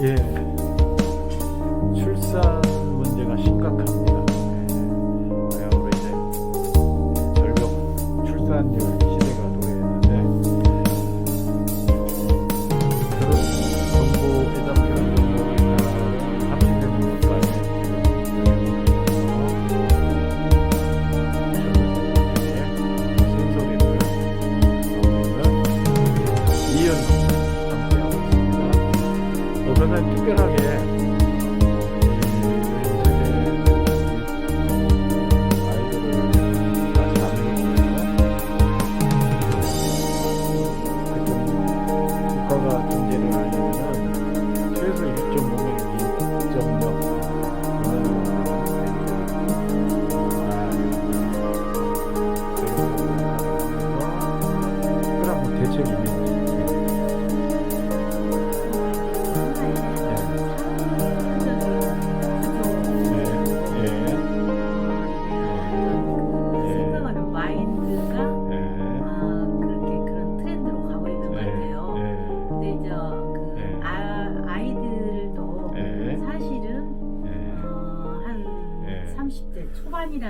예, 출산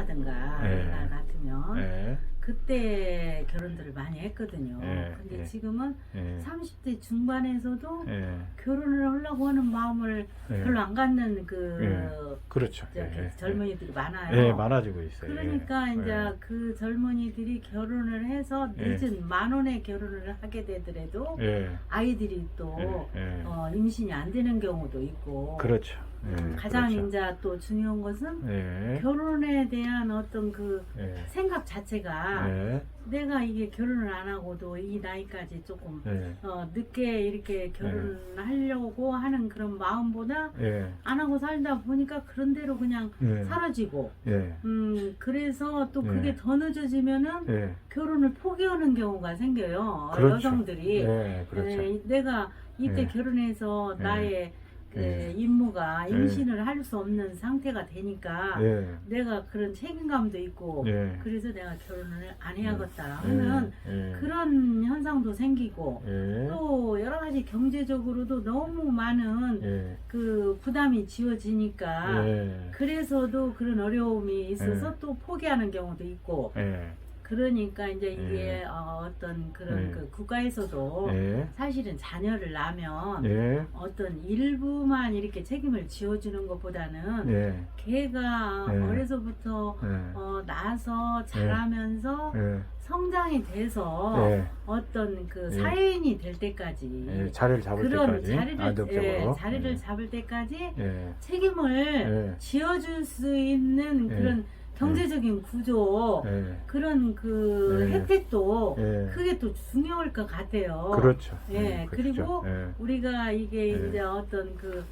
초반이라든가 예. 나 같으면 예, 그때 결혼들을 많이 했거든요. 예, 근데 예. 지금은 예, 30대 중반에서도 예, 결혼을 하려고 하는 마음을 예. 별로 안 갖는 그 예. 그렇죠. 저기 예, 예. 젊은이들이 많아요. 예, 많아지고 있어요. 그러니까 예. 이제 예. 그 젊은이들이 결혼을 해서 예. 늦은 만원의 결혼을 하게 되더라도 예, 아이들이 또 예, 예. 어, 임신이 안 되는 경우도 있고 그렇죠. 예, 가장 그렇죠. 이제 또 중요한 것은 예, 결혼에 대한 어떤 그 예, 생각 자체가 예, 내가 이게 결혼을 안 하고도 이 나이까지 조금 예, 어, 늦게 이렇게 결혼하려고 하는 그런 마음보다 예, 안 하고 살다 보니까 그런 대로 그냥 예, 사라지고 예, 음 그래서 또 그게 예. 더 늦어지면은 예, 결혼을 포기하는 경우가 생겨요 그렇죠. 여성들이 예, 그렇죠. 에, 내가 이때 예. 결혼해서 예. 나의 그 예. 임무가 예. 임신을 할 수 없는 상태가 되니까 예, 내가 그런 책임감도 있고 예, 그래서 내가 결혼을 안 해야겠다 예, 하는 예, 그런 현상도 생기고 예, 또 여러 가지 경제적으로도 너무 많은 예, 그 부담이 지어지니까 예, 그래서도 그런 어려움이 있어서 예. 또 포기하는 경우도 있고 예, 그러니까 이제 이게 예. 어, 어떤 그런 예. 그 국가에서도 예, 사실은 자녀를 낳으면 예, 어떤 일부만 이렇게 책임을 지어주는 것보다는 예, 걔가 예. 어려서부터 예, 어, 나서 자라면서 예, 성장이 돼서 예, 어떤 그 예. 사회인이 될 때까지 예, 자리를 잡을 그런 때까지 자리를 예, 안정적으로. 자리를 예, 잡을 때까지 예, 책임을 예, 지어줄 수 있는 예. 그런 경제적인 구조 예, 그런 그 예. 혜택도 예. 그게 또 중요할 것 같아요. 그렇죠. 예, 그렇죠. 그리고 예, 우리가 이게 예. 이제 어떤 그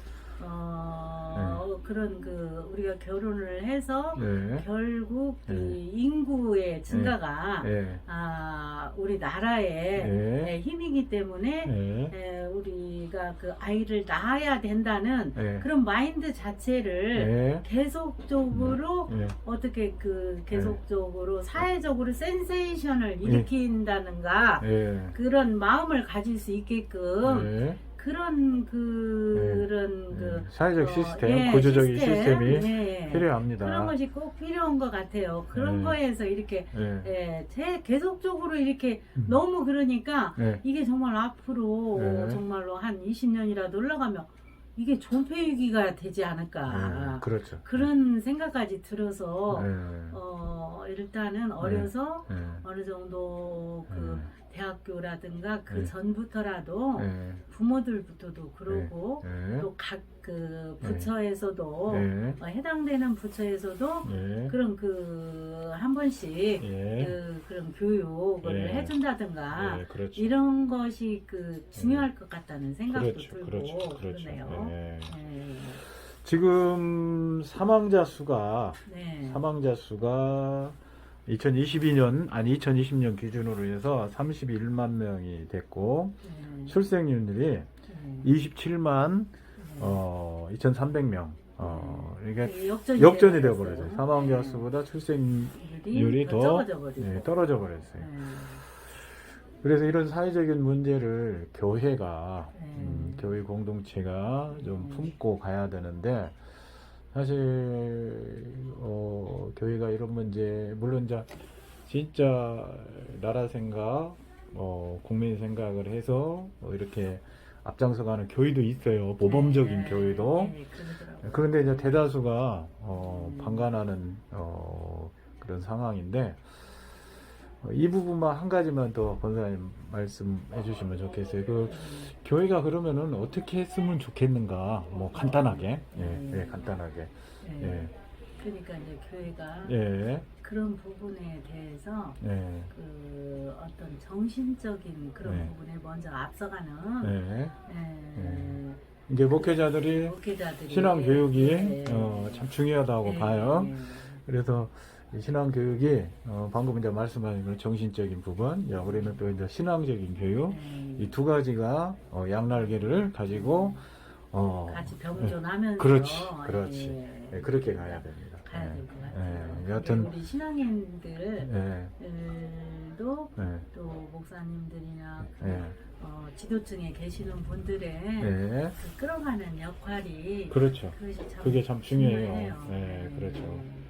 어, 네. 그런 그 우리가 결혼을 해서 예, 결국 예. 이 인구의 증가가 예, 아 우리 나라의 예. 예, 힘이기 때문에 예, 예, 우리가 그 아이를 낳아야 된다는 예, 그런 마인드 자체를 예, 계속적으로 예, 어떻게 그 계속적으로 사회적으로 센세이션을 일으킨다는가 예, 그런 마음을 가질 수 있게끔 예, 그런 그런 예. 그 사회적 어, 시스템, 예, 구조적인 시스템, 시스템이 예. 필요합니다. 그런 것이 꼭 필요한 것 같아요. 그런 예. 거에서 이렇게 예, 예, 제 계속적으로 이렇게 음. 너무 그러니까 예, 이게 정말 앞으로 예. 정말로 한 20년이라도 올라가면 이게 존폐위기가 되지 않을까 예, 그렇죠. 그런 생각까지 들어서 예, 어, 일단은 어려서 예, 어느 정도 그 대학교라든가 그 예. 전부터라도 예, 부모들부터도 그러고 예, 또각그 예. 부처에서도 예, 어, 해당되는 부처에서도 예, 그런 그 한 번씩 예, 그 그런 교육을 예. 해준다든가 예, 그렇죠. 이런 것이 그 중요할 것 같다는 생각도 그렇죠, 들고 그렇죠, 그렇죠. 그러네요. 예. 네. 지금 사망자 수가 네. 사망자 수가 2022년 아니 2020년 기준으로 해서 31만 명이 됐고 네. 출생률이 네. 27만 네. 어 2,300명 어 이게 그 역전이, 역전이 되어버렸어요. 사망자 네. 수보다 출생률이 율이 더 버리고. 예, 떨어져 버렸어요. 네. 그래서 이런 사회적인 문제를 교회가 네. 음, 어, 교회 공동체가 좀 품고 가야 되는데 사실 어, 교회가 이런 문제 물론 이제 진짜 나라 생각, 어, 국민 생각을 해서 어, 이렇게 앞장서가는 교회도 있어요. 모범적인 네, 교회도. 네, 그러더라고요. 그런데 이제 대다수가 어, 음. 방관하는 어, 그런 상황인데 어, 이 부분만 한 가지만 더 권사님 말씀해 주시면 좋겠어요. 그 교회가 그러면은 어떻게 했으면 좋겠는가? 뭐 간단하게, 예, 예, 간단하게, 네. 예, 그러니까 이제 교회가 예, 그런 부분에 대해서 예, 그 어떤 정신적인 그런 네. 부분에 먼저 앞서가는 예. 예, 이게 목회자들이 목회자들이 신앙 교육이 네. 어, 참 중요하다고 네, 봐요. 네. 그래서 이 신앙 교육이 어, 방금 이제 말씀하신 그런 정신적인 부분, 야, 우리는 또 이제 신앙적인 교육 네. 이두 가지가 어, 양날개를 가지고 어, 같이 병존하면서 그렇지, 그렇지. 예, 예, 그렇게 가야 됩니다. 가야 될것 같아요. 예, 여하튼 우리 신앙인들도 예, 예, 또 목사님들이나 예, 어, 지도층에 계시는 분들의 예. 그 끌어가는 역할이 그렇죠. 그것이 참 그게 참 중요해요. 네, 그렇죠. 네.